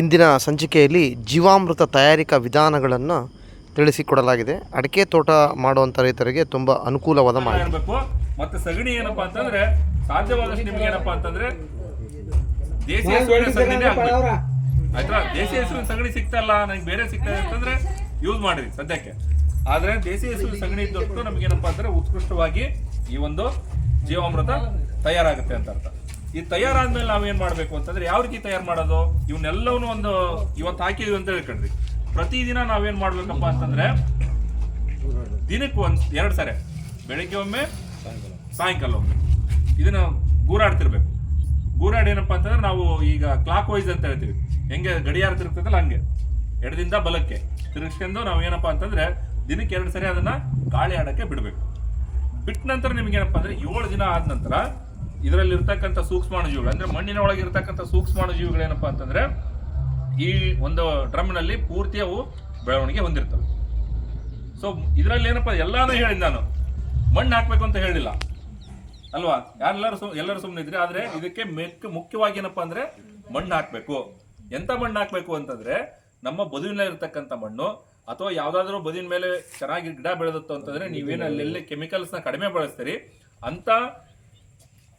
ಇಂದಿನ ಸಂಚಿಕೆಯಲ್ಲಿ ಜೀವಾಮೃತ ತಯಾರಿಕಾ ವಿಧಾನಗಳನ್ನು ತಿಳಿಸಿಕೊಡಲಾಗಿದೆ. ಅಡಿಕೆ ತೋಟ ಮಾಡುವಂಥ ರೈತರಿಗೆ ತುಂಬ ಅನುಕೂಲವಾದ ಮಾಹಿತಿ. ಮತ್ತು ಮತ್ತೆ ಸಗಣಿ ಏನಪ್ಪ ಅಂತಂದ್ರೆ ಸಾಧ್ಯವಾದಷ್ಟು ನಿಮ್ಗೆ ಏನಪ್ಪ ಅಂತಂದ್ರೆ ದೇಸಿ ಹಸುವಿನ ಸಗಣಿನೇ ಹಾಕ್ಬೇಕು ಆಯ್ತಾ? ದೇಸಿ ಹಸುವಿನ ಸಗಣಿ ಸಿಗ್ತಲ್ಲ ನನಗೆ ಬೇರೆ ಸಿಗ್ತಾ ಇದೆ ಅಂತಂದ್ರೆ ಯೂಸ್ ಮಾಡಿರಿ ಸದ್ಯಕ್ಕೆ. ಆದ್ರೆ ದೇಸಿ ಹಸುವಿನ ಸಗಣಿ ಇದ್ದಷ್ಟು ನಮ್ಗೆ ಏನಪ್ಪಾ ಅಂದ್ರೆ ಉತ್ಕೃಷ್ಟವಾಗಿ ಈ ಒಂದು ಜೀವಾಮೃತ ತಯಾರಾಗುತ್ತೆ ಅಂತ ಅರ್ಥ. ಈ ತಯಾರಾದ್ಮೇಲೆ ನಾವೇನ್ ಮಾಡ್ಬೇಕು ಅಂತಂದ್ರೆ ಯಾವ ರೀತಿ ತಯಾರು ಮಾಡೋದು? ಇವನ್ನೆಲ್ಲವನ್ನೂ ಒಂದು ಇವತ್ತು ಹಾಕಿದ್ವಿ ಅಂತ ಹೇಳ್ಕೊಂಡ್ರಿ ಪ್ರತಿದಿನ ನಾವೇನ್ ಮಾಡ್ಬೇಕಪ್ಪ ಅಂತಂದ್ರೆ ದಿನಕ್ಕೆ ಒಂದ್ ಎರಡು ಸರಿ, ಬೆಳಿಗ್ಗೆ ಒಮ್ಮೆ, ಸಾಯಂಕಾಲ ಒಮ್ಮೆ. ಇದನ್ನ ಗೂರಾಡ್ತಿರ್ಬೇಕು. ಗೂರಾಡ್ ಏನಪ್ಪಾ ಅಂತಂದ್ರೆ ನಾವು ಈಗ ಕ್ಲಾಕ್ ವೈಸ್ ಅಂತ ಹೇಳ್ತೀವಿ. ಹೆಂಗೆ ಗಡಿಯಾರ ತಿರುಗ್ತದಲ್ಲ ಹಂಗೆ. ಎಡದಿಂದ ಬಲಕ್ಕೆ ತಿರುಗಿಸ್ಕೊಂಡು ನಾವು ಏನಪ್ಪಾ ಅಂತಂದ್ರೆ ದಿನಕ್ಕೆ ಎರಡು ಸರಿ ಅದನ್ನ ಗಾಳಿ ಆಡಕ್ಕೆ ಬಿಡಬೇಕು. ಬಿಟ್ಟ ನಂತರ ನಿಮ್ಗೆ ಏನಪ್ಪಾ ಅಂದ್ರೆ ಏಳು ದಿನ ಆದ ನಂತರ ಇದರಲ್ಲಿ ಇರ್ತಕ್ಕಂಥ ಸೂಕ್ಷ್ಮಾಣುಜೀವಿಗಳು, ಅಂದ್ರೆ ಮಣ್ಣಿನ ಒಳಗೆ ಇರ್ತಕ್ಕಂಥ ಏನಪ್ಪಾ ಅಂತಂದ್ರೆ ಈ ಒಂದು ಡ್ರಮ್ನಲ್ಲಿ ಪೂರ್ತಿ ಅವು ಬೆಳವಣಿಗೆ ಹೊಂದಿರ್ತವೆ. ಸೊ ಇದರಲ್ಲಿ ಏನಪ್ಪ, ಎಲ್ಲಾನು ಹೇಳಿದ್ ನಾನು. ಮಣ್ಣು ಹಾಕ್ಬೇಕು ಅಂತ ಹೇಳಿಲ್ಲ. ಅಲ್ವಾ? ಯಾರೆಲ್ಲರೂ ಸು, ಎಲ್ಲರೂ ಸುಮ್ಮನೆ ಇದ್ರಿ ಆದ್ರೆ ಇದಕ್ಕೆ ಮೆಕ್, ಮುಖ್ಯವಾಗಿ ಏನಪ್ಪಾ ಅಂದ್ರೆ ಮಣ್ಣು ಹಾಕ್ಬೇಕು. ಎಂತ ಮಣ್ಣು ಹಾಕ್ಬೇಕು ಅಂತಂದ್ರೆ ನಮ್ಮ ಬದುವಿನ ಇರ್ತಕ್ಕಂಥ ಮಣ್ಣು, ಅಥವಾ ಯಾವ್ದಾದ್ರು ಬದಿನ ಮೇಲೆ ಚೆನ್ನಾಗಿ ಗಿಡ ಬೆಳೆದತ್ತು ಅಂತಂದ್ರೆ ನೀವೇನು ಅಲ್ಲೆಲ್ಲಿ ಕೆಮಿಕಲ್ಸ್ನ ಕಡಿಮೆ ಬಳಸ್ತೀರಿ, ಅಂತ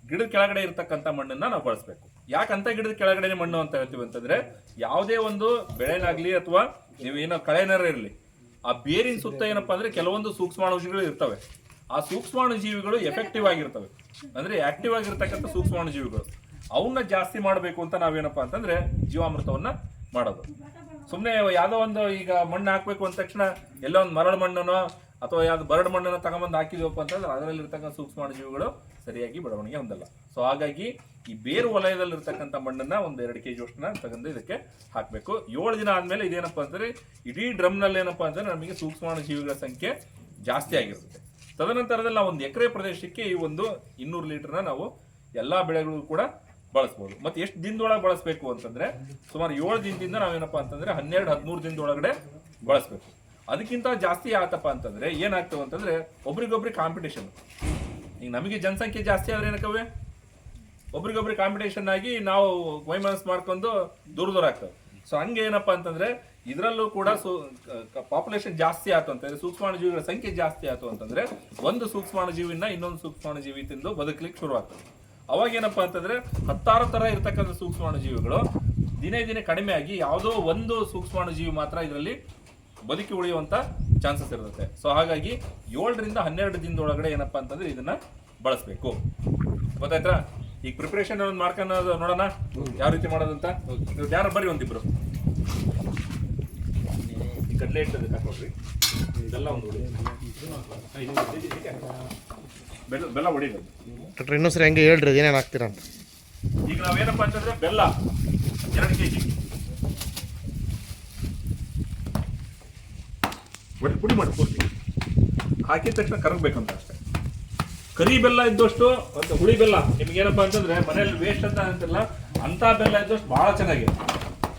ಗಿಡದ ಕೆಳಗಡೆ ಇರತಕ್ಕಂಥ ಮಣ್ಣನ್ನ ನಾವು ಬಳಸಬೇಕು. ಯಾಕಂತ ಗಿಡದ ಕೆಳಗಡೆ ಮಣ್ಣು ಅಂತ ಹೇಳ್ತೀವಿ ಅಂತಂದ್ರೆ, ಯಾವುದೇ ಒಂದು ಬೆಳೆನಾಗ್ಲಿ ಅಥವಾ ನೀವೇನೋ ಕಳೆನಾರ ಇರಲಿ, ಆ ಬೇರಿನ ಸುತ್ತ ಏನಪ್ಪಾ ಅಂದ್ರೆ ಕೆಲವೊಂದು ಸೂಕ್ಷ್ಮಾಣುಜೀವಿಗಳು ಇರ್ತವೆ. ಆ ಸೂಕ್ಷ್ಮಾಣುಜೀವಿಗಳು ಎಫೆಕ್ಟಿವ್ ಆಗಿರ್ತವೆ. ಅಂದ್ರೆ ಆಕ್ಟಿವ್ ಆಗಿರ್ತಕ್ಕಂಥ ಸೂಕ್ಷ್ಮಾಣುಜೀವಿಗಳು. ಅವನ್ನ ಜಾಸ್ತಿ ಮಾಡಬೇಕು ಅಂತ ನಾವೇನಪ್ಪ ಅಂತಂದ್ರೆ ಜೀವಾಮೃತವನ್ನ ಮಾಡೋದು. ಸುಮ್ಮನೆ ಯಾವುದೋ ಒಂದು ಈಗ ಮಣ್ಣು ಹಾಕಬೇಕು ಅಂದ ತಕ್ಷಣ ಎಲ್ಲೋ ಒಂದು ಮರಳು ಮಣ್ಣನೋ ಅಥವಾ ಯಾವ್ದು ಬರಡು ಮಣ್ಣನ್ನು ತಗೊಂಬಂದು ಹಾಕಿದ್ವಪ್ಪ ಅಂತಂದ್ರೆ ಅದರಲ್ಲಿ ಇರ್ತಕ್ಕಂಥ ಸೂಕ್ಷ್ಮಾಣುಜೀವಿಗಳು ಸರಿಯಾಗಿ ಬೆಳವಣಿಗೆ ಹೊಂದಲ್ಲ. ಸೊ ಹಾಗಾಗಿ ಈ ಬೇರು ವಲಯದಲ್ಲಿ ಇರ್ತಕ್ಕಂಥ ಮಣ್ಣನ್ನ ಒಂದು ಎರಡು ಕೆಜಿ ಅಷ್ಟನ್ನ ತಗೊಂಡು ಇದಕ್ಕೆ ಹಾಕಬೇಕು. ಏಳು ದಿನ ಆದಮೇಲೆ ಇದೇನಪ್ಪ ಅಂತಂದ್ರೆ ಇಡೀ ಡ್ರಮ್ನಲ್ಲಿ ಏನಪ್ಪ ಅಂತಂದ್ರೆ ನಮಗೆ ಸೂಕ್ಷ್ಮಾಣುಜೀವಿಗಳ ಸಂಖ್ಯೆ ಜಾಸ್ತಿ ಆಗಿರುತ್ತೆ. ತದನಂತರದಲ್ಲಿ ನಾವು ಒಂದು ಎಕರೆ ಪ್ರದೇಶಕ್ಕೆ ಈ ಒಂದು ಇನ್ನೂರು ಲೀಟರ್ನ ನಾವು ಎಲ್ಲಾ ಬೆಳೆಗಳಿಗೂ ಕೂಡ ಬಳಸ್ಬೋದು. ಮತ್ತೆ ಎಷ್ಟು ದಿನದೊಳಗೆ ಬಳಸಬೇಕು ಅಂತಂದ್ರೆ ಸುಮಾರು ಏಳು ದಿನದಿಂದ ನಾವೇನಪ್ಪಾ ಅಂತಂದ್ರೆ ಹನ್ನೆರಡು, ಹದಿಮೂರು ದಿನದೊಳಗಡೆ ಬಳಸಬೇಕು. ಅದಕ್ಕಿಂತ ಜಾಸ್ತಿ ಆತಪ್ಪ ಅಂತಂದ್ರೆ ಏನಾಗ್ತವೆ ಅಂತಂದ್ರೆ ಒಬ್ರಿಗೊಬ್ರಿಗೆ ಕಾಂಪಿಟೇಷನ್ ಈಗ ನಮಗೆ ಜನಸಂಖ್ಯೆ ಜಾಸ್ತಿ ಆದ್ರೆ ಏನಕ್ಕವೆ? ಒಬ್ರಿಗೊಬ್ರಿಗೆ ಕಾಂಪಿಟೇಷನ್ ಆಗಿ ನಾವು ವೈಮನಸ್ ಮಾಡ್ಕೊಂಡು ದೂರ ದೂರ ಆಗ್ತವೆ. ಸೊ ಹಂಗೆ ಏನಪ್ಪ ಅಂತಂದ್ರೆ, ಇದರಲ್ಲೂ ಕೂಡ ಪಾಪ್ಯುಲೇಷನ್ ಜಾಸ್ತಿ ಆಯ್ತು ಅಂತಂದ್ರೆ, ಸೂಕ್ಷ್ಮಾಣುಜೀವಿಗಳ ಸಂಖ್ಯೆ ಜಾಸ್ತಿ ಆಯ್ತು ಅಂತಂದ್ರೆ, ಒಂದು ಸೂಕ್ಷ್ಮಾಣುಜೀವಿನ ಇನ್ನೊಂದು ಸೂಕ್ಷ್ಮಾಣುಜೀವಿ ತಿಂದು ಬದುಕಲಿಕ್ಕೆ ಶುರು ಆಗ್ತದೆ. ಅವಾಗ ಏನಪ್ಪ ಅಂತಂದ್ರೆ, ಹತ್ತಾರು ತರ ಸೂಕ್ಷ್ಮಾಣು ಜೀವಿಗಳು ದಿನೇ ದಿನೇ ಕಡಿಮೆ ಆಗಿ ಯಾವುದೋ ಒಂದು ಸೂಕ್ಷ್ಮಾಣುಜೀವಿ ಮಾತ್ರ ಇದರಲ್ಲಿ ಬದುಕಿ ಉಳಿಯುವಂತ ಚಾನ್ಸಸ್ ಇರುತ್ತೆ ಸೊ ಹಾಗಾಗಿ ಏಳರಿಂದ ಹನ್ನೆರಡು ದಿನದೊಳಗಡೆ ಏನಪ್ಪಾ ಅಂತಂದ್ರೆ ಇದನ್ನ ಬಳಸಬೇಕು. ಗೊತ್ತಾಯ್ತಾ? ಈಗ ಪ್ರಿಪರೇಷನ್ ಒಂದು ಮಾಡ್ಕೊಳ್ಳೋದು ನೋಡೋಣ. ಯಾವ ರೀತಿ ಮಾಡೋದಂತ? ನೀವು ಯಾರು ಬರ್ರಿ ಒಂದಿಬ್ರು. ಈ ಕಡಲೆ ಹಿಟ್ಟು ಹಾಕೊಡ್ರಿ ಇದೆಲ್ಲ ಒಂದು. ಬೆಲ್ಲ ಬೆಲ್ಲ ಹೊಡಿಬೇಕು ಇನ್ನೊಂದ್ಸರಿ ಹೆಂಗೆ ಹೇಳ್ರಿ ಏನೇನು ಹಾಕ್ತೀರಾ ಅಂತ. ಈಗ ನಾವೇನಪ್ಪ ಅಂತಂದ್ರೆ ಬೆಲ್ಲ. ಎರಡು ಕೆಜಿ ಒಟ್ಟು ಪುಡಿ ಮಾಡಿ ಪೂರ್ತಿ ಹಾಕಿದ ತಕ್ಷಣ ಕರಗಬೇಕಂತ ಅಷ್ಟೇ. ಕರಿ ಬೆಲ್ಲ ಇದ್ದಷ್ಟು ಒಂದು ಹುಳಿ ಬೆಲ್ಲ. ನಿಮ್ಗೇನಪ್ಪ ಅಂತಂದ್ರೆ ಮನೆಯಲ್ಲಿ ವೇಸ್ಟ್ ಅಂತ ಅಂತಿಲ್ಲ, ಅಂಥ ಬೆಲ್ಲ ಇದ್ದಷ್ಟು ಬಹಳ ಚೆನ್ನಾಗಿದೆ.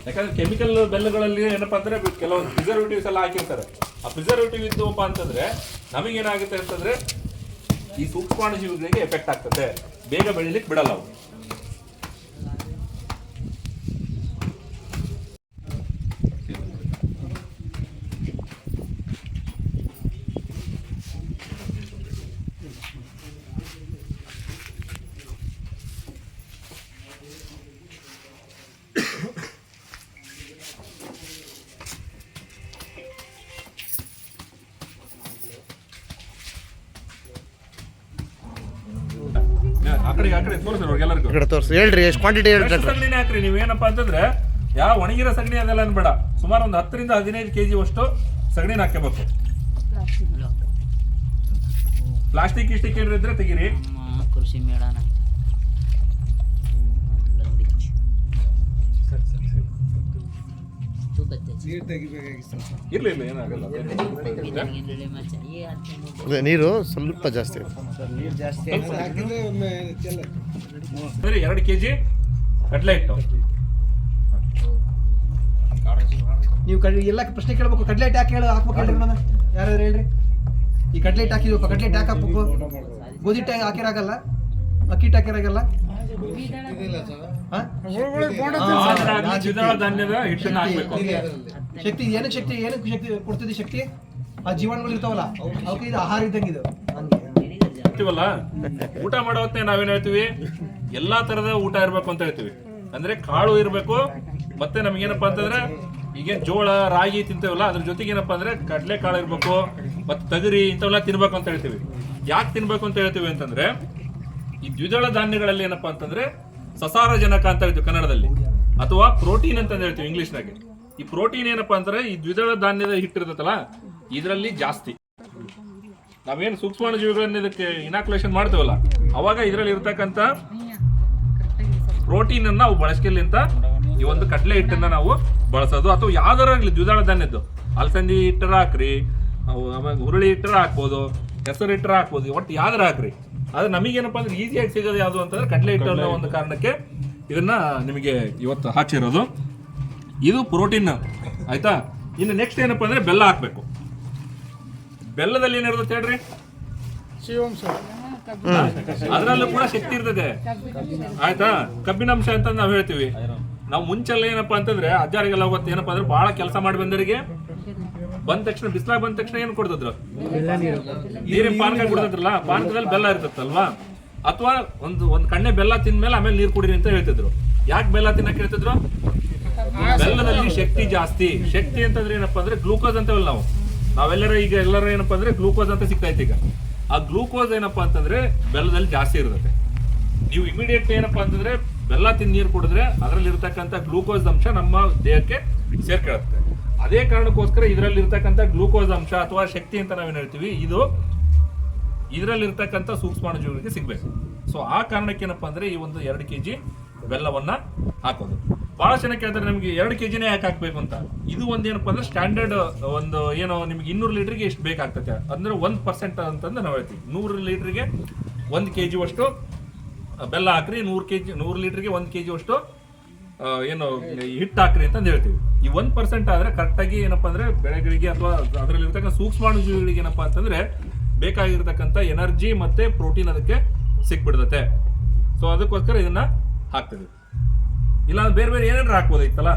ಯಾಕಂದ್ರೆ ಕೆಮಿಕಲ್ ಬೆಲ್ಲಗಳಲ್ಲಿ ಏನಪ್ಪ ಅಂದರೆ ಕೆಲವೊಂದು ಪ್ರಿಸರ್ವೇಟಿವ್ಸ್ ಎಲ್ಲ ಹಾಕಿರ್ತಾರೆ. ಆ ಪ್ರಿಸರ್ವೇಟಿವ್ ಇದ್ದವಪ್ಪ ಅಂತಂದ್ರೆ ನಮಗೇನಾಗುತ್ತೆ ಅಂತಂದ್ರೆ ಈ ಸೂಕ್ಷ್ಮಾಣುಜೀವಿಗಳಿಗೆ ಎಫೆಕ್ಟ್ ಆಗ್ತದೆ. ಬೇಗ ಬೆಳಿಲಿಕ್ಕೆ ಬಿಡಲ್ಲ ಅವು ಕಡೆ ತೋರಿಸಿ ಹೇಳ್ರಿ ಎಷ್ಟು ಕ್ವಾಂಟಿಟಿ ಹೇಳ್ರಿ ಸಗಣಿನೇ ಹಾಕ್ರಿ ನೀವೇನಪ್ಪ ಅಂತಂದ್ರೆ ಯಾವ ಒಣಗಿರೋ ಸಗಣಿ ಅದೆಲ್ಲ ಅನ್ಬೇಡ. ಸುಮಾರು ಒಂದು ಹತ್ತರಿಂದ ಹದಿನೈದು ಕೆಜಿ ಅಷ್ಟು ಸಗಣಿನ ಹಾಕಬೇಕು ಪ್ಲಾಸ್ಟಿಕ್ ಇಷ್ಟಕ್ಕೆ ಏನಾರ ಇದ್ರೆ ತೆಗೀರಿ. ನಮ್ಮ ಕೃಷಿ ಮೇಳ ಇರ್ಲಿ ಇಲ್ಲ ಏನಾಗಲ್ಲ. ಅದೇ ನೀರು ಸ್ವಲ್ಪ ಜಾಸ್ತಿ ಸರಿ ಎರಡು ಕೆಜಿ ಕಡಲೆ ಹಿಟ್ಟು ನೀವು ಕಡ್ ಎಲ್ಲ ಪ್ರಶ್ನೆ ಕೇಳ್ಬೇಕು. ಕಡ್ಲೆ ಟ್ಯಾಕ್ ಹೇಳಿ ಹಾಕ್ಬೇಕು ಹೇಳ್ರಿ ಮೇಡಮ್ ಯಾರು ಹೇಳ್ರಿ. ಈ ಕಡ್ಲೆಟ್ ಹಾಕಿದ್ವಪ್ಪ ಕಡ್ಲೆ ಟ್ಯಾಕ್ ಹಾಕ್ಬೇಕು? ಗೋಧಿ ಟ್ಯಾಕ್ ಹಾಕಿರಾಗಲ್ಲ? ಅಕ್ಕಿ ಹಾಕ್ಬೇಕು ಶಕ್ತಿ. ಏನಕ್ಕೆ ಶಕ್ತಿ ಏನಕ್ಕೆ ಶಕ್ತಿ ಕೊಡ್ತಿದ್ದೆ ಶಕ್ತಿ? ಆ ಜೀವಾಣುಗಳು ಇರ್ತಾವಲ್ಲ ಅವಕ್ಕೆ ಇದು ಆಹಾರ ಇದ್ದಂಗೆ ಇದು. ಹೇಳ್ತೀವಲ್ಲ ಊಟ ಮಾಡೋ ಹೊತ್ತಿಗೆ ನಾವೇನ್ ಹೇಳ್ತೀವಿ? ಎಲ್ಲಾ ತರದ ಊಟ ಇರ್ಬೇಕು ಅಂತ ಹೇಳ್ತೀವಿ. ಅಂದ್ರೆ ಕಾಳು ಇರ್ಬೇಕು ಮತ್ತೆ ನಮ್ಗೇನಪ್ಪ ಅಂತಂದ್ರೆ ಈಗ ಜೋಳ ರಾಗಿ ತಿಂತೇವಲ್ಲ ಅದ್ರ ಜೊತೆಗೆ ಏನಪ್ಪಾ ಅಂದ್ರೆ ಕಡಲೆ ಕಾಳು ಇರ್ಬೇಕು ಮತ್ತೆ ತಗರಿ ಇಂಥವೆಲ್ಲ ತಿನ್ಬೇಕು ಅಂತ ಹೇಳ್ತೀವಿ. ಯಾಕೆ ತಿನ್ಬೇಕು ಅಂತ ಹೇಳ್ತೀವಿ ಅಂತಂದ್ರೆ ಈ ದ್ವಿದಳ ಧಾನ್ಯಗಳಲ್ಲಿ ಏನಪ್ಪಾ ಅಂತಂದ್ರೆ ಸಸಾರಜನಕ ಅಂತ ಹೇಳ್ತೀವಿ ಕನ್ನಡದಲ್ಲಿ. ಅಥವಾ ಪ್ರೋಟೀನ್ ಅಂತ ಹೇಳ್ತೀವಿ ಇಂಗ್ಲಿಷ್ನಾಗೆ. ಈ ಪ್ರೋಟೀನ್ ಏನಪ್ಪಾ ಅಂದ್ರೆ ಈ ದ್ವಿದಳ ಧಾನ್ಯದ ಹಿಟ್ಟಿರ್ತೈತಲ್ಲ ಇದರಲ್ಲಿ ಜಾಸ್ತಿ. ನಾವೇನು ಸೂಕ್ಷ್ಮಾಣು ಜೀವಿಗಳನ್ನ ಇದಕ್ಕೆ ಇನಾಕ್ಯುಲೇಷನ್ ಮಾಡ್ತೇವಲ್ಲ, ಅವಾಗ ಇದರಲ್ಲಿ ಇರ್ತಕ್ಕಂಥ ಪ್ರೋಟೀನ್ ಅನ್ನ ನಾವು ಬಳಸ್ಕೆಲಿಂತ ಈ ಒಂದು ಕಡಲೆ ಹಿಟ್ಟನ್ನ ನಾವು ಬಳಸೋದು. ಅಥವಾ ಯಾವ್ದಾರ ಆಗ್ಲಿ ದ್ವಿದಳ ಧಾನ್ಯದ್ದು. ಅಲಸಂದಿ ಹಿಟ್ಟರ ಹಾಕ್ರಿ ಆಮೇಲೆ ಹುರುಳಿ ಹಿಟ್ಟರ ಹಾಕ್ಬೋದು ಹೆಸರು ಹಿಟ್ಟರ ಹಾಕ್ಬೋದು ಒಟ್ಟು ಯಾವ್ದಾರ ಹಾಕ್ರಿ ಆದ್ರೆ ನಮಗೇನಪ್ಪ ಅಂದ್ರೆ ಈಸಿಯಾಗಿ ಸಿಗೋದು ಯಾವುದು ಅಂತಂದ್ರೆ ಕಡಲೆ ಹಿಟ್ಟು ಅನ್ನೋ ಒಂದು ಕಾರಣಕ್ಕೆ ಇದನ್ನ ನಿಮಗೆ ಇವತ್ತು ಹಾಚಿರೋದು ಇದು ಪ್ರೋಟೀನ್ ಆಯ್ತಾ? ಇನ್ನು ನೆಕ್ಸ್ಟ್ ಏನಪ್ಪ ಅಂದ್ರೆ ಬೆಲ್ಲ ಹಾಕ್ಬೇಕು. ಬೆಲ್ಲದಲ್ಲಿ ಏನಿರುತ್ತೆ ಹೇಳ್ರಿ? ಅದರಲ್ಲೂ ಕೂಡ ಶಕ್ತಿ ಇರ್ತದೆ. ಆಯ್ತಾ? ಕಬ್ಬಿನಾಂಶ ಅಂತ ನಾವು ಹೇಳ್ತೀವಿ. ನಾವು ಮುಂಚೆಲ್ಲ ಏನಪ್ಪಾ ಅಂತಂದ್ರೆ ಅಜ್ಜಾರಿಗೆಲ್ಲ ಗೊತ್ತ ಏನಪ್ಪಾ ಅಂದ್ರೆ ಬಹಳ ಕೆಲಸ ಮಾಡಿ ಬಂದವರಿಗೆ ಬಂದ ತಕ್ಷಣ ಬಿಸಿಲಾಗ ಬಂದ ತಕ್ಷಣ ಏನ್ ಕೊಡ್ತಿದ್ರು? ನೀರಿನ ಪಾನಕ ಕೊಡ್ತಿದ್ರಲ್ಲ ಪಾನಕದಲ್ಲಿ ಬೆಲ್ಲ ಇರ್ತತ್ತಲ್ವಾ? ಅಥವಾ ಒಂದು ಒಂದ್ ಕಣ್ಣೆ ಬೆಲ್ಲ ತಿಂದ್ಮೇಲೆ ಆಮೇಲೆ ನೀರ್ ಕುಡಿರಿ ಅಂತ ಹೇಳ್ತಿದ್ರು. ಯಾಕೆ ಬೆಲ್ಲ ತಿನ್ನಕ್ ಹೇಳ್ತಿದ್ರು? ಬೆಲ್ಲದಲ್ಲಿ ಶಕ್ತಿ ಜಾಸ್ತಿ. ಶಕ್ತಿ ಅಂತಂದ್ರೆ ಏನಪ್ಪಾ ಅಂದ್ರೆ ಗ್ಲೂಕೋಸ್ ಅಂತವಲ್ಲ ನಾವು. ನಾವೆಲ್ಲರ ಈಗ ಎಲ್ಲರ ಏನಪ್ಪಾ ಅಂದ್ರೆ ಗ್ಲೂಕೋಸ್ ಅಂತ ಸಿಗ್ತೈತೆ ಈಗ. ಆ ಗ್ಲೂಕೋಸ್ ಏನಪ್ಪಾ ಅಂತಂದ್ರೆ ಬೆಲ್ಲದಲ್ಲಿ ಜಾಸ್ತಿ ಇರುತ್ತೆ ನೀವು ಇಮಿಡಿಯೇಟ್ ಏನಪ್ಪಾ ಅಂತಂದ್ರೆ ಬೆಲ್ಲ ತಿಂದು ನೀರು ಕುಡಿದ್ರೆ ಅದರಲ್ಲಿ ಇರತಕ್ಕಂತ ಗ್ಲೂಕೋಸ್ ಅಂಶ ನಮ್ಮ ದೇಹಕ್ಕೆ ಸೇರ್ಕೊಳ್ಳುತ್ತೆ ಅದೇ ಕಾರಣಕ್ಕೋಸ್ಕರ ಇದರಲ್ಲಿ ಇರ್ತಕ್ಕಂಥ ಗ್ಲೂಕೋಸ್ ಅಂಶ ಅಥವಾ ಶಕ್ತಿ ಅಂತ ನಾವೇನು ಹೇಳ್ತೀವಿ ಇದು ಇದರಲ್ಲಿರ್ತಕ್ಕಂಥ ಸೂಕ್ಷ್ಮಾಣು ಸೂಕ್ಷ್ಮಾಣುಜೀವಿಗಳಿಗೆ ಸಿಗಬೇಕು. ಸೊ ಆ ಕಾರಣಕ್ಕೆ ಅಂದರೆ ಈ ಒಂದು ಎರಡು ಕೆಜಿ ಬೆಲ್ಲವನ್ನ ಹಾಕೋದು. ಬಹಳ ಜನ ಕೇಳ್ತಾರೆ ನಿಮಗೆ ಎರಡು ಕೆಜಿನೇ ಯಾಕೆ ಹಾಕ್ಬೇಕು ಅಂತ? ಇದು ಒಂದು ಏನಪ್ಪ ಅಂದ್ರೆ ಸ್ಟ್ಯಾಂಡರ್ಡ್ ಒಂದು ಏನೋ ನಿಮ್ಗೆ ಇನ್ನೂರು ಲೀಟ್ರಿಗೆ ಎಷ್ಟು ಬೇಕಾಗ್ತದೆ ಅಂದ್ರೆ ಒಂದು ಪರ್ಸೆಂಟ್ ಅಂತಂದು ನಾವು ಹೇಳ್ತೀವಿ. ನೂರು ಲೀಟ್ರಿಗೆ ಒಂದು ಕೆ ಜಿ ಅಷ್ಟು ಬೆಲ್ಲ ಹಾಕ್ರಿ ನೂರು ಕೆ ಜಿ ನೂರು ಲೀಟ್ರಿಗೆ ಒಂದು ಕೆ ಜಿ ಅಷ್ಟು ಆ, ಏನು ಹಿಟ್ ಹಾಕ್ರಿ ಅಂತ ಹೇಳ್ತೀವಿ. ಈ ಒಂದ್ ಪರ್ಸೆಂಟ್ ಆದ್ರೆ ಕರೆಕ್ಟಾಗಿ ಏನಪ್ಪ ಅಂದ್ರೆ ಬೆಳೆಗಳಿಗೆ ಅಥವಾ ಅದರಲ್ಲಿ ಸೂಕ್ಷ್ಮಾಣು ಸೂಕ್ಷ್ಮಾಣುಜೀವಿಗಳಿಗೆ ಏನಪ್ಪ ಅಂತಂದ್ರೆ ಬೇಕಾಗಿರ್ತಕ್ಕಂಥ ಎನರ್ಜಿ ಮತ್ತೆ ಪ್ರೋಟೀನ್ ಅದಕ್ಕೆ ಸಿಕ್ಬಿಡ್ತತೆ. ಸೊ ಅದಕ್ಕೋಸ್ಕರ ಇದನ್ನ ಹಾಕ್ತೀವಿ. ಇಲ್ಲ ಬೇರೆ ಬೇರೆ ಏನಾದ್ರು ಹಾಕ್ಬೋದಿತ್ತಲ್ಲ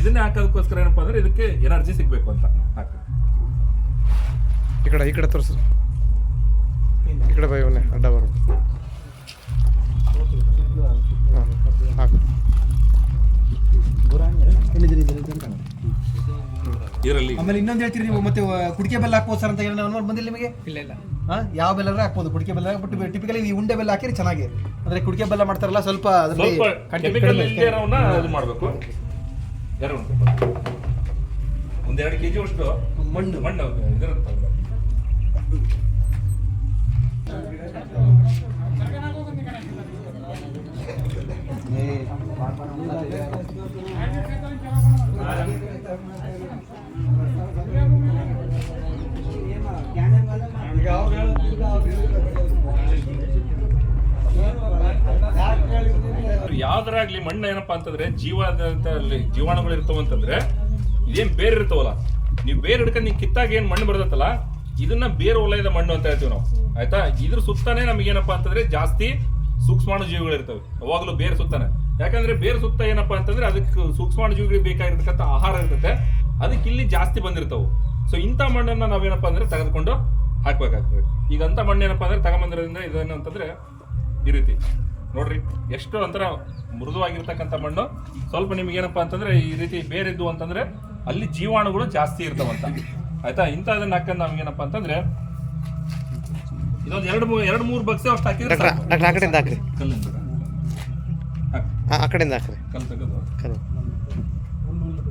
ಇದನ್ನೇ ಹಾಕೋದಕ್ಕೋಸ್ಕರ ಏನಪ್ಪ ಅಂದ್ರೆ ಇದಕ್ಕೆ ಎನರ್ಜಿ ಸಿಗ್ಬೇಕು ಅಂತ ಹಾಕ್ತೀವಿ. ಈ ಕಡೆ ಈ ಕಡೆ ತೋರಿಸು. ಈ ಕಡೆ ಅಡ್ಡ ಬರು ಹಾಂ, ಹಾಕು. ಎಲ್ಲಿದ್ದೀರಿ ಇದರಲ್ಲಿ ಆಮೇಲೆ ಇನ್ನೊಂದು ಹೇಳ್ತೀರಿ ನೀವು ಮತ್ತೆ ಕುಡಿಕೆ ಬೆಲ್ಲ ಹಾಕ್ಬೋದು ಸರ್ ಅಂತ ಹೇಳಿ ನಾನು ಬಂದಿಲ್ಲ ನಿಮಗೆ? ಇಲ್ಲ ಇಲ್ಲ. ಹಾ ಯಾವ ಬೆಲ್ಲ ಹಾಕ್ಬೋದು ಕುಡಿಕೆ ಬೆಲ್ಲ. ಬಟ್ ಟಿಪಿಕಲಿ ಈ ಉಂಡೆ ಬೆಲ್ಲ ಹಾಕಿರಿ ಚೆನ್ನಾಗಿ. ಅಂದ್ರೆ ಕುಡಿಕೆ ಬೆಲ್ಲ ಮಾಡ್ತಾರಲ್ಲ ಸ್ವಲ್ಪ ಅದರಲ್ಲಿ ಕೆಮಿಕಲ್ ಇದು ಮಾಡಬೇಕು. ಎರಡು ಒಂದೆರಡು ಕೆಜಿ ಅಷ್ಟು ಮಣ್ಣು. ಮಣ್ಣು ಇದಿರುತ್ತೆ ಯಾವ್ದ್ರಾಗ್ಲಿ ಮಣ್ಣು ಏನಪ್ಪಾ ಅಂತಂದ್ರೆ ಜೀವ ಜೀವಾಣುಗಳು ಇರ್ತಾವ ಅಂತಂದ್ರೆ ಇದೇನ್ ಬೇರೆ ಇರ್ತಾವಲ್ಲ? ನೀವು ಬೇರೆ ಹಿಡ್ಕೊಂಡು ನೀವು ಕಿತ್ತಾಗ ಏನ್ ಮಣ್ಣು ಬರ್ತೈತಲ್ಲ, ಇದನ್ನ ಬೇರೆ ವಲಯದ ಮಣ್ಣು ಅಂತ ಹೇಳ್ತೀವಿ ನಾವು. ಆಯ್ತಾ? ಇದ್ರ ಸುತ್ತಾನೆ ನಮಗೇನಪ್ಪಾ ಅಂತಂದ್ರೆ ಜಾಸ್ತಿ ಸೂಕ್ಷ್ಮಾಣು ಜೀವಿಗಳು ಇರ್ತವೆ ಯಾವಾಗಲೂ ಬೇರೆ ಸುತ್ತಾನೆ. ಯಾಕಂದ್ರೆ ಬೇರೆ ಸುತ್ತ ಏನಪ್ಪಾ ಅಂತಂದ್ರೆ ಅದಕ್ಕೆ ಸೂಕ್ಷ್ಮಾಣು ಜೀವಿಗಳಿಗೆ ಬೇಕಾಗಿರ್ತಕ್ಕಂಥ ಆಹಾರ ಇರ್ತದೆ ಅದಕ್ಕೆ ಇಲ್ಲಿ ಜಾಸ್ತಿ ಬಂದಿರ್ತಾವೆ. ಸೊ ಇಂಥ ಮಣ್ಣನ್ನ ನಾವೇನಪ್ಪ ಅಂದ್ರೆ ತೆಗೆದುಕೊಂಡು ಹಾಕ್ಬೇಕಾಗ್ತದೆ ಈಗ ಅಂತ ಮಣ್ಣು ಏನಪ್ಪಾ ಅಂದ್ರೆ ತಗೊಂಬಂದಿರೋದ್ರಿಂದ ಇದೇನು ಅಂತಂದ್ರೆ ಈ ರೀತಿ. ನೋಡ್ರಿ ಎಷ್ಟು ಒಂಥರ ಮೃದುವಾಗಿರ್ತಕ್ಕಂಥ ಮಣ್ಣು. ಸ್ವಲ್ಪ ನಿಮ್ಗೆ ಏನಪ್ಪಾ ಅಂತಂದ್ರೆ ಈ ರೀತಿ ಬೇರೆದ್ದು ಅಂತಂದ್ರೆ ಅಲ್ಲಿ ಜೀವಾಣುಗಳು ಜಾಸ್ತಿ ಇರ್ತಾವಂತ. ಆಯ್ತಾ? ಇಂಥದನ್ನ ನಮ್ಗೆ ಏನಪ್ಪಾ ಅಂತಂದ್ರೆ ಇದೊಂದು ಎರಡು ಮೂರು ಎರಡು ಮೂರು ಬಕ್ಸೆ ಅಷ್ಟು ಹಾಕಿದ್ರೆ ಕಲ್ಲಿಂದ ಸಾಕು. ಡಾಕ್ಟ್ರ ಆ ಕಡೆಯಿಂದ ಹಾಕ್ರಿ. ಕಲ್ಲಿಂದ. ಹಾಕ್ರಿ. ಕಲ್ಲು ತೆಗೆದು ಕರೆ ಹಾಕ್, ಹಾಕ್,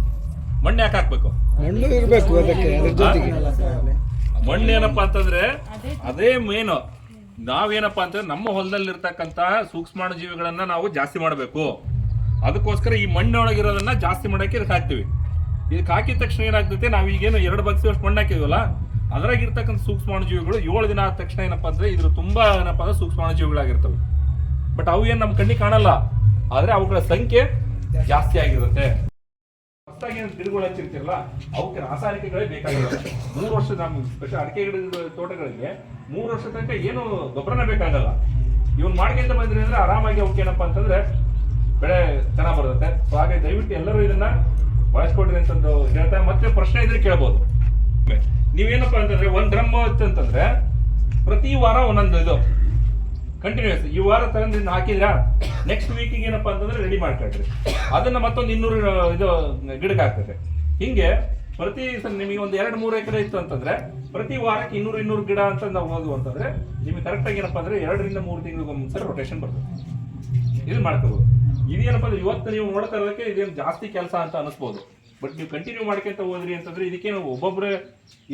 ಮಣ್ಣು ಯಾಕೆ ಹಾಕ್ಬೇಕು? ಮಣ್ಣು ಇರಬೇಕು ಅದಕ್ಕೆ ಅದ್ರ ಜೊತೆಗೆ. ಮಣ್ಣು ಏನಪ್ಪಾ ಅಂತಂದ್ರೆ ಅದೇ ಮೇನು. ನಾವೇನಪ್ಪ ಅಂತಂದ್ರೆ ನಮ್ಮ ಹೊಲದಲ್ಲಿರ್ತಕ್ಕಂತಹ ಸೂಕ್ಷ್ಮಾಣು ಜೀವಿಗಳನ್ನ ನಾವು ಜಾಸ್ತಿ ಮಾಡಬೇಕು. ಅದಕ್ಕೋಸ್ಕರ ಈ ಮಣ್ಣೊಳಗಿರೋದನ್ನ ಜಾಸ್ತಿ ಮಾಡಕ್ಕೆ ಇದಕ್ಕೆ ಹಾಕ್ತಿವಿ. ಇದಕ್ಕೆ ಹಾಕಿದ ತಕ್ಷಣ ಏನಾಗ್ತೈತೆ ನಾವು ಈಗೇನು ಎರಡು ಬಗ್ಸಿ ಅಷ್ಟು ಮಣ್ಣು ಹಾಕಿದ್ವಲ್ಲ ಅದ್ರಾಗಿರ್ತಕ್ಕಂಥ ಸೂಕ್ಷ್ಮಾಣು ಜೀವಿಗಳು ಏಳು ದಿನ ಆದ ತಕ್ಷಣ ಏನಪ್ಪಾ ಅಂದ್ರೆ ಇದ್ರ ತುಂಬಾ ಏನಪ್ಪಾ ಅಂದ್ರೆ ಸೂಕ್ಷ್ಮಾಣು ಜೀವಿಗಳಾಗಿರ್ತವೆ ಬಟ್ ಅವು ಏನು ನಮ್ಮ ಕಣ್ಣಿಗೆ ಕಾಣಲ್ಲ ಆದ್ರೆ ಅವುಗಳ ಸಂಖ್ಯೆ ಜಾಸ್ತಿ ಆಗಿರುತ್ತೆ. ಹೊಸದಾಗಿ ಏನು ಗಿಡಗಳು ಹಚ್ಚಿರ್ತಿರಲ್ಲ, ಅವಕ್ಕೆ ರಾಸಾಯನಿಕಗಳೇ ಬೇಕಾಗಿಲ್ಲ ಮೂರು ವರ್ಷ ನಮ್ಮ ಸ್ಪೆಷಲ್ ಅಡಿಕೆ ಗಿಡದ ತೋಟಗಳಿಗೆ ಮೂರು ವರ್ಷ ತನಕ ಏನು ಗೊಬ್ಬರನೇ ಬೇಕಾಗಲ್ಲ. ಇವನ್ ಮಾಡ್ಕೊಂತ ಬಂದ್ರಿ ಅಂದ್ರೆ ಆರಾಮಾಗಿ ಅವಕ್ಕೆ ಏನಪ್ಪಾ ಅಂತಂದ್ರೆ ಬೆಳೆ ಚೆನ್ನಾಗಿ ಬರುತ್ತೆ. ಸೊ ಹಾಗೆ ದಯವಿಟ್ಟು ಎಲ್ಲರೂ ಇದನ್ನ ಬಳಸ್ಕೊಡ್ರಿ ಅಂತಂದು ಹೇಳ್ತಾ, ಮತ್ತೆ ಪ್ರಶ್ನೆ ಇದ್ರೆ ಕೇಳ್ಬೋದು. ನೀವೇನಪ್ಪಾ ಅಂತಂದ್ರೆ, ಒಂದ್ ಡ್ರಮ್ ಅಂತಂದ್ರೆ ಪ್ರತಿ ವಾರ ಒಂದೊಂದು ಇದು. ಕಂಟಿನ್ಯೂಸ್ ಈ ವಾರ ತಗೊಂಡ್ ಹಾಕಿದ್ರ? ನೆಕ್ಸ್ಟ್ ವೀಕಿಗೆ ಏನಪ್ಪ ಅಂತಂದ್ರೆ ರೆಡಿ ಮಾಡ್ಕೊಳ್ರಿ. ಅದನ್ನ ಮತ್ತೊಂದು ಇನ್ನೂರು ಇದು, ಗಿಡಕ್ಕೆ ಹಾಕ್ತದೆ ಹಿಂಗೆ ಪ್ರತಿ ನಿಮಗೆ ಒಂದು ಎರಡು, ಮೂರು ಎಕರೆ ಇತ್ತು ಅಂತಂದ್ರೆ ಪ್ರತಿ ವಾರಕ್ಕೆ ಇನ್ನೂರು ಇನ್ನೂರು ಗಿಡ ಅಂತ ನಾವು ಹೋದ್ವು ಅಂತಂದ್ರೆ ನಿಮಗೆ ಕರೆಕ್ಟ್ ಆಗಿ ಏನಪ್ಪಾ ಅಂದ್ರೆ ಎರಡರಿಂದ ಮೂರು ಸರಿ ರೊಟೇಷನ್ ಬರ್ತದೆ. ಇದು ಮಾಡ್ಕೋಬಹುದು ಇದೇನಪ್ಪ ಅಂದ್ರೆ ಇವತ್ತು ನೀವು ನೋಡ್ತಾ ಇರೋದಕ್ಕೆ ಇದೇನು ಜಾಸ್ತಿ ಕೆಲಸ ಅಂತ ಅನಿಸ್ಬೋದು. ಬಟ್ ನೀವು ಕಂಟಿನ್ಯೂ ಮಾಡ್ಕೊಂತ ಹೋದ್ರಿ ಅಂತಂದ್ರೆ ಇದಕ್ಕೇನು ಒಬ್ಬೊಬ್ರು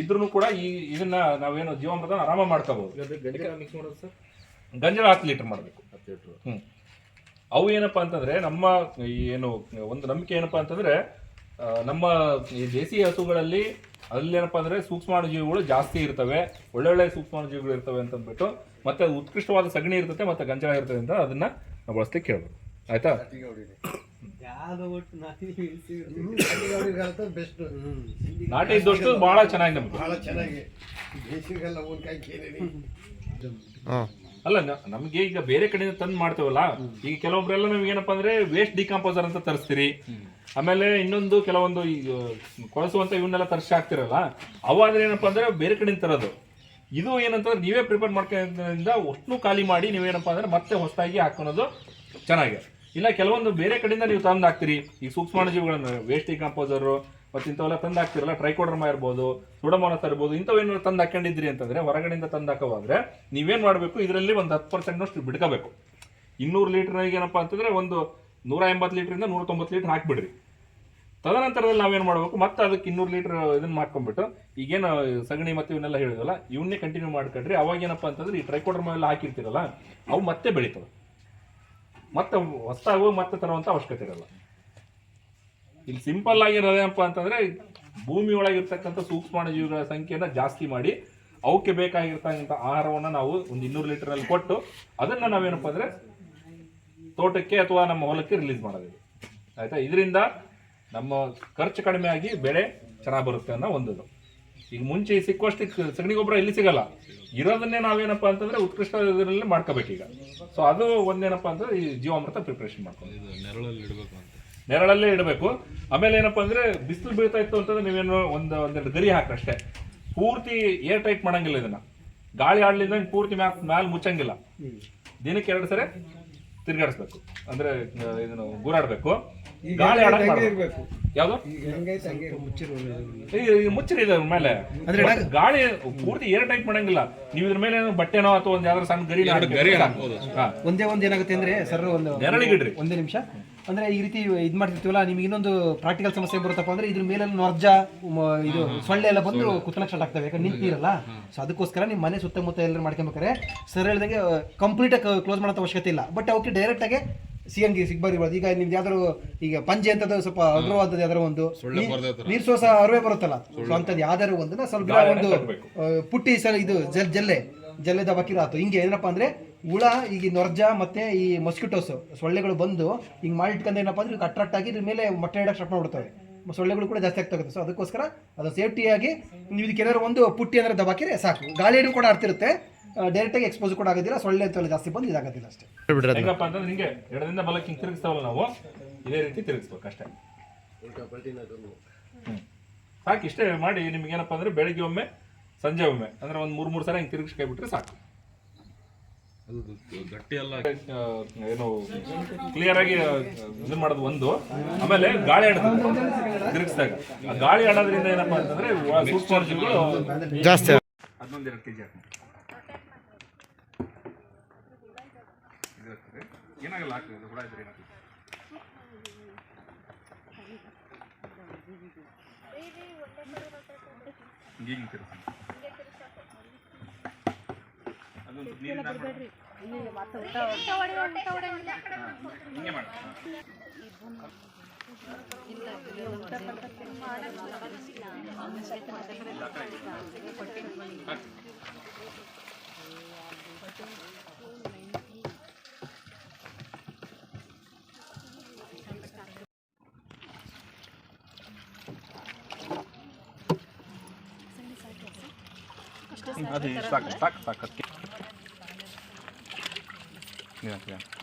ಇದ್ರೂ ಕೂಡ ಈ, ಇದನ್ನ ನಾವೇನು ಜೀವಾಮೃತ ಆರಾಮ ಮಾಡ್ಕೋಬಹುದು ಗಂಜಲ ಹತ್ತು ಲೀಟರ್ ಮಾಡಬೇಕು. ಹತ್ತು ಲೀಟ್ರು. ಹ್ಞೂ ಅವು ಏನಪ್ಪ ಅಂತಂದರೆ ನಮ್ಮ ಏನು ಒಂದು ನಂಬಿಕೆ ಏನಪ್ಪ ಅಂತಂದರೆ ನಮ್ಮ ಈ ದೇಸಿ ಹಸುಗಳಲ್ಲಿ ಅಲ್ಲೇನಪ್ಪ ಅಂದರೆ ಸೂಕ್ಷ್ಮಾಣು ಜೀವಿಗಳು ಜಾಸ್ತಿ ಇರ್ತವೆ ಒಳ್ಳೊಳ್ಳೆ ಸೂಕ್ಷ್ಮಾಣು ಜೀವಿಗಳು ಇರ್ತವೆ ಅಂತಂದ್ಬಿಟ್ಟು ಮತ್ತು ಉತ್ಕೃಷ್ಟವಾದ ಸಗಣಿ ಇರ್ತದೆ ಮತ್ತೆ ಗಂಜಲ ಇರ್ತದೆ ಅಂತ ಅದನ್ನ ನಾವು ಬಳಸ್ಲಿಕ್ಕೆ ಕೇಳ್ಬೋದು. ಆಯ್ತಾ? ಬೆಸ್ಟ್. ನಾಟಿ ಇದ್ದಷ್ಟು ಬಹಳ ಚೆನ್ನಾಗಿ ನಮ್ಗೆ. ಬಹಳ ಚೆನ್ನಾಗಿ. ಬೇಸಿಗೆಲ್ಲ ಕೇಳಿ ಹಾಂ ಅಲ್ಲ ನಮಗೆ ಈಗ ಬೇರೆ ಕಡೆಯಿಂದ ತಂದು ಮಾಡ್ತೇವಲ್ಲ? ಈಗ ಕೆಲವೊಬ್ರೆಲ್ಲ ನಮ್ಗೆ ಏನಪ್ಪಾ ಅಂದ್ರೆ ವೇಸ್ಟ್ ಡಿಕಾಂಪೋಸರ್ ಅಂತ ತರಿಸ್ತೀರಿ. ಆಮೇಲೆ ಇನ್ನೊಂದು ಕೆಲವೊಂದು ಈಗ ಕೊಳಸುವಂತ ಇವನ್ನೆಲ್ಲ ತರ್ಸಿ ಹಾಕ್ತಿರಲ್ಲ, ಅವಾದ್ರೆ ಏನಪ್ಪಾ ಅಂದ್ರೆ ಬೇರೆ ಕಡೆಯಿಂದ ತರೋದು. ಇದು ಏನಂತಂದ್ರೆ ನೀವೇ ಪ್ರಿಪೇರ್ ಮಾಡ್ಕೊಂಡ್ರಿಂದ ಒಷ್ಟು ಖಾಲಿ ಮಾಡಿ ನೀವೇನಪ್ಪಾ ಅಂದ್ರೆ ಮತ್ತೆ ಹೊಸದಾಗಿ ಹಾಕೊಳೋದು ಚೆನ್ನಾಗಿ. ಇಲ್ಲ, ಕೆಲವೊಂದು ಬೇರೆ ಕಡೆಯಿಂದ ನೀವು ತಂದು ಹಾಕ್ತೀರಿ. ಈ ಸೂಕ್ಷ್ಮಾಣು ಜೀವಿಗಳನ್ನ ವೇಸ್ಟ್ ಡಿಕಂಪೋಸರು ಮತ್ತೆ ಇಂಥವೆಲ್ಲ ತಂದು ಹಾಕ್ತಿರಲ್ಲ ಟ್ರೈಕೋಡರ್ಮ ಇರ್ಬೋದು ಸುಡಮೋನಸ್ ಇರ್ಬೋದು ಇಂಥವೇನು ತಂದು ಹಾಕೊಂಡಿದ್ರಿ ಅಂತಂದ್ರೆ ಹೊರಗಡೆಯಿಂದ ತಂದು ಹಾಕೋವಾದ್ರೆ ನೀವೇನು ಮಾಡಬೇಕು? ಇದರಲ್ಲಿ ಒಂದು ಹತ್ತು ಪರ್ಸೆಂಟ್ನಷ್ಟು ಬಿಡ್ಕೋಬೇಕು ಇನ್ನೂರು ಲೀಟರ್ ಏನಪ್ಪ ಅಂತಂದ್ರೆ ಒಂದು ನೂರ ಎಂಬತ್ತು ಲೀಟ್ರಿಂದ ನೂರ ತೊಂಬತ್ತು ಲೀಟರ್ ಹಾಕಿಬಿಡ್ರಿ. ತದನಂತರದಲ್ಲಿ ನಾವೇನು ಮಾಡಬೇಕು? ಮತ್ತೆ ಅದಕ್ಕೆ ಇನ್ನೂರು ಲೀಟರ್ ಇದನ್ನ ಮಾಡ್ಕೊಂಡ್ಬಿಟ್ಟು, ಈಗೇನು ಸಗಣಿ ಮತ್ತು ಇವನ್ನೆಲ್ಲ ಹೇಳಿದಲ್ಲ ಇವನ್ನೇ ಕಂಟಿನ್ಯೂ ಮಾಡ್ಕೊಂಡ್ರಿ ಅವಾಗ ಏನಪ್ಪ ಅಂತಂದ್ರೆ ಈ ಟ್ರೈಕೋಡರ್ ಎಲ್ಲ ಹಾಕಿರ್ತೀರಲ್ಲ, ಅವು ಮತ್ತೆ ಬೆಳೀತವೆ. ಮತ್ತೆ ಹೊಸ್ತಾಗುವ ಮತ್ತೆ ತರುವಂಥ ಅವಶ್ಯಕತೆ ಇರಲ್ಲ. ಇಲ್ಲಿ ಸಿಂಪಲ್ ಆಗಿರೋದೇನಪ್ಪ ಅಂತಂದ್ರೆ ಭೂಮಿ ಒಳಗಿರ್ತಕ್ಕಂಥ ಸೂಕ್ಷ್ಮಾಣು ಜೀವಿಗಳ ಸಂಖ್ಯೆನ ಜಾಸ್ತಿ ಮಾಡಿ ಅವಕ್ಕೆ ಬೇಕಾಗಿರ್ತಕ್ಕಂಥ ಆಹಾರವನ್ನ ನಾವು ಒಂದು ಇನ್ನೂರು ಲೀಟರ್ ಅಲ್ಲಿ ಕೊಟ್ಟು ಅದನ್ನ ನಾವೇನಪ್ಪ ಅಂದರೆ ತೋಟಕ್ಕೆ ಅಥವಾ ನಮ್ಮ ಹೊಲಕ್ಕೆ ರಿಲೀಸ್ ಮಾಡೋದು. ಆಯಿತಾ? ಇದರಿಂದ ನಮ್ಮ ಖರ್ಚು ಕಡಿಮೆ ಆಗಿ ಬೆಳೆ ಚೆನ್ನಾಗಿ ಬರುತ್ತೆ ಅನ್ನೋ ಒಂದು ಈಗ ಮುಂಚೆ ಸಿಕ್ಕುವಷ್ಟು ಸಗಣಿ ಗೊಬ್ಬರ ಇಲ್ಲಿ ಸಿಗಲ್ಲ. ಇರೋದನ್ನೇ ನಾವೇನಪ್ಪ ಅಂತಂದ್ರೆ ಉತ್ಕೃಷ್ಟ ಇದರಲ್ಲಿ ಮಾಡ್ಕೋಬೇಕೀಗ. ಸೊ ಅದು ಒಂದೇನಪ್ಪ ಅಂದ್ರೆ ಈ ಜೀವಾಮೃತ ಪ್ರಿಪ್ರೇಷನ್ ಮಾಡ್ಕೊಂಡು ನೆರಳಲ್ಲಿ ಇಡಬೇಕು ಆಮೇಲೆ ಏನಪ್ಪಾ ಅಂದ್ರೆ ಬಿಸಿಲು ಬೀಳ್ತಾ ಇತ್ತು ಅಂತಂದ್ರೆ ನೀವೇನು ಒಂದು ಒಂದೆರಡು ಗರಿ ಹಾಕ್ರಿ ಅಷ್ಟೇ ಪೂರ್ತಿ ಏರ್ ಟೈಟ್ ಮಾಡಂಗಿಲ್ಲ ಇದನ್ನ. ಗಾಳಿ ಆಡ್ಲಿಂದ ಪೂರ್ತಿ ಮ್ಯಾಲ್ ಮ್ಯಾಲ್ ಮುಚ್ಚಂಗಿಲ್ಲ. ದಿನಕ್ಕೆ ಎರಡು ಸರಿ ತಿರ್ಗಾಡಿಸ್ಬೇಕು. ಅಂದ್ರೆ ಇದನ್ನು ಗುರಾಡ್ಬೇಕು. ಗಾಳಿ ಮಾಡ್ಬೇಕು. ಯಾವ್ದು? ಮುಚ್ಚಿರಿ ಇದೆ ಮೇಲೆ. ಗಾಳಿ ಪೂರ್ತಿ ಏರ್ ಟೈಟ್ ಮಾಡಂಗಿಲ್ಲ. ನೀವು ಇದ್ರ ಮೇಲೆ ಬಟ್ಟೆನೋ ಅಥವಾ ಒಂದ್ ಯಾವ್ದಾರ ಸಣ್ಣ ಗರಿ ಗರಿ ಒಂದೇ ಒಂದ್ ಏನಾಗುತ್ತೆ ಅಂದ್ರೆ ಸರ್ ಒಂದು ನೆರಳಿಗಿಡ್ರಿ. ಒಂದೇ ನಿಮಿಷ. ಅಂದ್ರೆ ಈ ರೀತಿ ಇದ್ ಮಾಡ್ತಿರ್ತೀವಲ್ಲ ನಿಮ್ಗೆ ಇನ್ನೊಂದು ಪ್ರಾಕ್ಟಿಕಲ್ ಸಮಸ್ಯೆ ಬರುತ್ತಪ್ಪ ಅಂದ್ರೆ ಇದ್ರ ಮೇಲೆ ನೊರ್ಜ ಮ- ಇದು ಸೊಳ್ಳೆ ಎಲ್ಲ ಬಂದು ಕುತ್ತಲಕ್ಕೆ ಸ್ಟಾರ್ಟ್ ಆಗ್ತವೆ ಯಾಕಂದ್ರೆ ನಿಂತಿರಲ್ಲ. ಸೊ ಅದಕ್ಕೋಸ್ಕರ ನಿಮ್ಮ ಮನೆ ಸುತ್ತಮುತ್ತ ಎಲ್ಲರೂ ಮಾಡ್ಕೊಬೇಕಾರೆ ಸರ್ ಹೇಳ್ದಂಗೆ ಕಂಪ್ಲೀಟ್ ಕ್ಲೋಸ್ ಮಾಡೋ ಅವಶ್ಯಕತೆ ಇಲ್ಲ. ಬಟ್ ಅವಕ್ಕೆ ಡೈರೆಕ್ಟ್ ಆಗಿ ಸಿಎಂಗೆ ಸಿಗ್ಬಾರಿರ್ಬೋದು ಈಗ ನಿಮ್ದು ಯಾವ್ದಾದ್ರು ಈಗ ಪಂಜೆ ಅಂತದ್ದು ಸ್ವಲ್ಪ ಅಗ್ರವಾದದ್ದು ಯಾವ್ದಾರು ಒಂದು. ನೀರ್ ಸೋಸ ಅರವೆ ಬರುತ್ತಲ್ಲ. ಸೊ ಅಂತದ್ ಯಾವ್ದಾರು ಒಂದನ್ನ ಸ್ವಲ್ಪ ಒಂದು ಪುಟ್ಟಿ ಸರ್ ಇದು ಜಲ್ ಜಲ್ಲೆ ಜಲ್ಲೆದ ಬಕಿರ ಆತು ಹಿಂಗೆ ಏನಪ್ಪಾ ಅಂದ್ರೆ ಹುಳ ಈಗ ಈ ನೊರ್ಜ ಮತ್ತೆ ಈ ಮೊಸ್ಕಿಟೋಸ್ ಸೊಳ್ಳೆಗಳು ಬಂದು ಹಿಂಗ್ ಮಾಡಿ ಇಟ್ಕೊಂಡು ಏನಪ್ಪಾ ಅಂದ್ರೆ ಅಟ್ರಾಕ್ಟ್ ಆಗಿ ಇದ್ರ ಮೇಲೆ ಮೊಟ್ಟೆ ಇಡಕ್ಕೆ ಸ್ಟಾರ್ಟ್ ಮಾಡ್ಬಿಡ್ತವೆ. ಸೊಳ್ಳೆಗಳು ಕೂಡ ಜಾಸ್ತಿ ಆಗ್ತಾ ಹೋಗುತ್ತೆ ಸೊ ಅದಕ್ಕೋಸ್ಕರ ಅದು ಸೇಫ್ಟಿಯಾಗಿ ನೀವು ಇದಕ್ಕೆ ಏನಾದ್ರು ಒಂದು ಪುಟ್ಟಿ ಏನಾದ್ರು ದಬಾಕಿರೆ ಸಾಕು. ಗಾಳಿ ಕೂಡ ಆಡ್ತಿರುತ್ತೆ. ಡೈರೆಕ್ಟಾಗಿ ಎಕ್ಸ್ಪೋಸ್ ಕೂಡ ಆಗೋದಿಲ್ಲ. ಸೊಳ್ಳೆ ಅಂತ ಜಾಸ್ತಿ ಬಂದು ಇದಾಗೋದಿಲ್ಲ ಅಷ್ಟೇ. ನಿಮಗೆ ಹೆಂಗಪ್ಪ ಅಂತಂದ್ರೆ ಹಿಂಗೆ ಎಡದಿಂದ ಬಲಕ್ಕೆ ಹಿಂಗೆ ತಿರುಗಿಸ್ತಾವಲ್ಲ ನಾವು ಇದೇ ರೀತಿ ತಿರುಗಿಸ್ಬೇಕು ಅಷ್ಟೇ. ಸಾಕು ಇಷ್ಟೇ ಮಾಡಿ ನಿಮ್ಗೆ ಏನಪ್ಪ ಅಂದ್ರೆ ಬೆಳಿಗ್ಗೆ ಒಮ್ಮೆ ಸಂಜೆ ಒಮ್ಮೆ ಅಂದ್ರೆ ಒಂದ್ ಮೂರ್ ಮೂರ್ ಸಲ ಹಿಂಗೆ ತಿರುಗಿಸ್ ಕೈ ಸಾಕು ಆ, ಏನು ಕ್ಲಿಯರ್ ಆಗಿ ಇದು ಇದನ್ನ ಮಾಡೋದು ಒಂದು. ಆಮೇಲೆ ಗಾಳಿ ಆಡುತ್ತೆ ತಿರುಗಿಸಿದಾಗ. ಆ ಗಾಳಿ ಆಡೋದ್ರಿಂದ ಏನಪ್ಪಾ ಅಂತಂದ್ರೆ ಸೂಕ್ಷ್ಮ ಅರ್ಜಿಗಳು ಜಾಸ್ತಿ ಹದಿನೊಂದು ಎರಡು ಕೆಜಿ ಹಾಕಿ ಏನಾಗಲ್ಲ ಹಾಕಿ ಅದು ಹುಳ ಇದ್ರೆ ಏನಾಗ್ತದೆ? ಹಿಂಗೆ ಹಿಂಗೆ ತಿರ್ಗಿಸಿ. ಅದೊಂದು ನೀರಿನ ಹಾಕ್ಬಿಡು. ಹಿಂಗೆ ಮಾಡು ಹಾ. ಹಾಕು. ಅದು ಸಾಕು ಸಾಕು ಸಾಕು. ಅದಕ್ಕೆ Yeah, yeah.